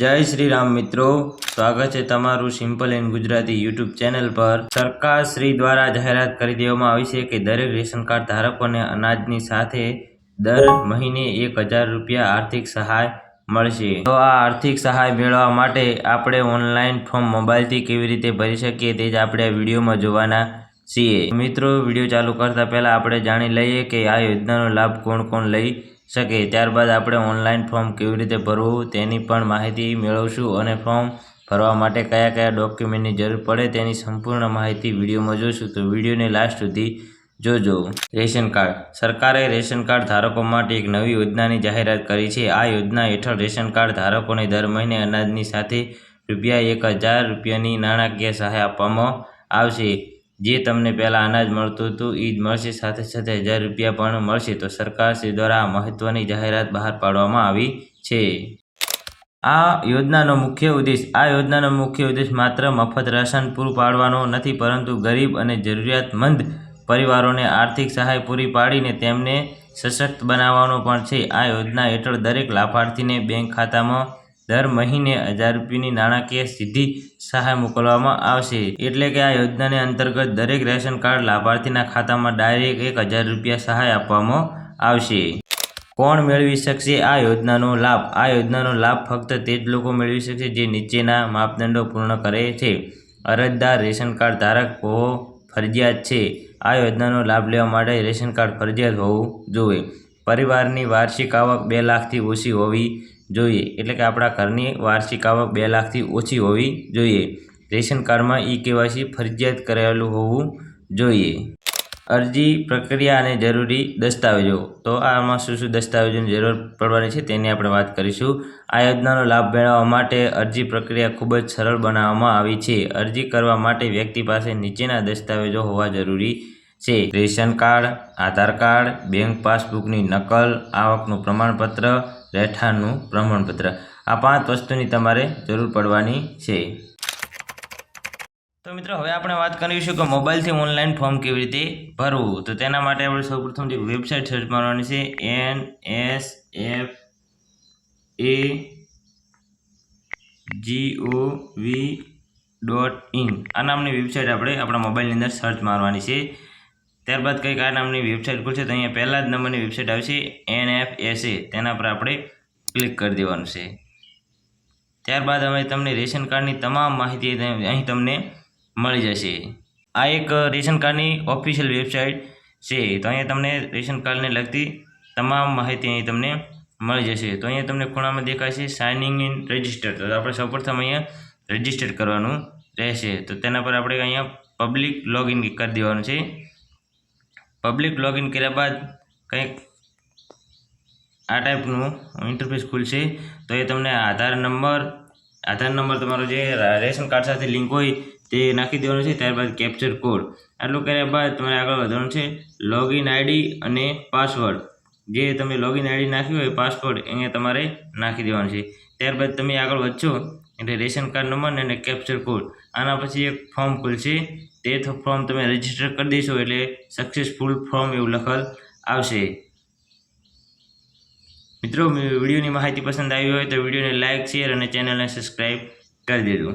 જય શ્રી રામ મિત્રો. સ્વાગત છે તમારું simple and Gujarati YouTube channel પર. સરકાર શ્રી દ્વારા જાહેરાત કરી દેવામાં આવી છે કે દરેક રેશન કાર્ડ ધારકોને અનાજની સાથે દર મહિને એક હજાર રૂપિયા આર્થિક સહાય મળશે. તો આ આર્થિક સહાય મેળવવા માટે આપણે ઓનલાઈન ફોર્મ મોબાઈલથી કેવી રીતે ભરી શકીએ તે જ આપણે આ વિડીયોમાં જોવાના છીએ. મિત્રો, વીડિયો ચાલુ કરતા પહેલા આપણે જાણી લઈએ કે આ યોજનાનો લાભ કોણ કોણ લઈ શકે. ત્યારબાદ આપણે ઓનલાઈન ફોર્મ કેવી રીતે ભરવું તેની પણ માહિતી મેળવશું અને ફોર્મ ભરવા માટે કયા કયા ડોક્યુમેન્ટની જરૂર પડે તેની સંપૂર્ણ માહિતી વિડીયોમાં જોઈશું. તો વિડીયોને લાસ્ટ સુધી જોજો. Ration card. સરકારે રેશન કાર્ડ ધારકો માટે એક નવી યોજનાની જાહેરાત કરી છે. આ યોજના હેઠળ રેશન કાર્ડ ધારકોને દર મહિને અનાજની સાથે રૂપિયા એક હજાર રૂપિયાની નાણાકીય સહાય આપવામાં આવશે. જે તમને પહેલાં અનાજ મળતું હતું એ જ મળશે. સાથે સાથે હજાર રૂપિયા પણ મળશે. તો સરકારશ્રી દ્વારા આ મહત્ત્વની જાહેરાત બહાર પાડવામાં આવી છે. આ યોજનાનો મુખ્ય ઉદ્દેશ, આ યોજનાનો મુખ્ય ઉદ્દેશ માત્ર મફત રાશન પૂરું પાડવાનો નથી, પરંતુ ગરીબ અને જરૂરિયાતમંદ પરિવારોને આર્થિક સહાય પૂરી પાડીને તેમને સશક્ત બનાવવાનો પણ છે. આ યોજના હેઠળ દરેક લાભાર્થીને બેંક ખાતામાં દર મહિને હજાર રૂપિયાની નાણાકીય સીધી સહાય મોકલવામાં આવશે. એટલે કે આ યોજનાને અંતર્ગત દરેક રેશન કાર્ડ લાભાર્થીના ખાતામાં ડાયરેક્ટ એક હજાર રૂપિયા સહાય આપવામાં આવશે. કોણ મેળવી શકશે આ યોજનાનો લાભ? આ યોજનાનો લાભ ફક્ત તે જ લોકો મેળવી શકશે જે નીચેના માપદંડો પૂર્ણ કરે છે. અરજદાર રેશન કાર્ડ ધારક હોવો ફરજિયાત છે. આ યોજનાનો લાભ લેવા માટે રેશન કાર્ડ ફરજિયાત હોવું જોઈએ. પરિવારની વાર્ષિક આવક બે લાખથી ઓછી હોવી જોઈએ. એટલે કે આપણા ઘરની વાર્ષિક આવક બે લાખથી ઓછી હોવી જોઈએ. રેશન કાર્ડમાં ઈ કેવાયસી ફરજિયાત કરેલું હોવું જોઈએ. અરજી પ્રક્રિયા અને જરૂરી દસ્તાવેજો. તો આમાં શું શું દસ્તાવેજોની જરૂર પડવાની છે તેની આપણે વાત કરીશું. આ યોજનાનો લાભ મેળવવા માટે અરજી પ્રક્રિયા ખૂબ જ સરળ બનાવવામાં આવી છે. અરજી કરવા માટે વ્યક્તિ પાસે નીચેના દસ્તાવેજો હોવા જરૂરી ration card, Aadhaar card, bank પાસબુકની નકલ, આવકનું પ્રમાણપત્ર, રહેઠાણનું પ્રમાણપત્ર. આ પાંચ વસ્તુની તમારે જરૂર પડવાની છે. તો મિત્રો, હવે આપણે વાત કરીશું કે મોબાઈલથી ઓનલાઈન ફોર્મ કેવી રીતે ભરવું? તો તેના માટે આપણે સૌપ્રથમ જે વેબસાઇટ સર્ચ મારવાની છે, N S F A G O V dot in. આ નામની વેબસાઇટ આપણે આપણા મોબાઈલની અંદર સર્ચ મારવાની છે. ત્યારબાદ કંઈક આ નામની વેબસાઇટ ખુલશે તો અહીંયા પહેલા જ નંબરની વેબસાઇટ આવશે એન એફ એસ એ તેના પર આપણે ક્લિક કરી દેવાનું છે. ત્યારબાદ હવે તમને રેશન કાર્ડની તમામ માહિતી અહીં તમને મળી જશે. આ એક રેશન કાર્ડની ઓફિશિયલ વેબસાઇટ છે. તો અહીંયા તમને રેશન કાર્ડને લગતી તમામ માહિતી અહીં તમને મળી જશે. તો અહીંયા તમને ખૂણામાં દેખાશે સાઇનિંગ ઇન રજિસ્ટર તો આપણે સૌપ્રથમ અહીંયા રજિસ્ટર કરવાનું રહેશે. તો તેના પર આપણે અહીંયા પબ્લિક લોગિન કરી દેવાનું છે. પબ્લિક લોગિન કર્યા બાદ કંઈક આ ટાઈપનું ઇન્ટરફેસ ખુલશે. તો એ તમને આધાર નંબર આધાર નંબર તમારો જે રેશન કાર્ડ સાથે લિંક હોય તે નાખી દેવાનું છે. ત્યારબાદ કેપ્ચર કોડ આટલું કર્યા બાદ તમારે આગળ વધવાનું છે. લોગિન આઈડી અને પાસવર્ડ જે તમે લોગિન આઈડી નાખ્યું હોય પાસવર્ડ એને તમારે નાખી દેવાનું છે. ત્યારબાદ તમે આગળ વધશો એટલે રેશન કાર્ડ નંબર અને કેપ્ચર કોડ આના પછી એક ફોર્મ ખુલશે. તે ફોર્મ તમે રજિસ્ટર કરી દેશો એટલે સક્સેસફુલ ફોર્મ એવું લખલ આવશે. મિત્રો વિડીયોની માહિતી પસંદ આવી હોય તો વિડીયોને લાઇક શેર અને ચેનલને સબસ્ક્રાઈબ કરી દેજો.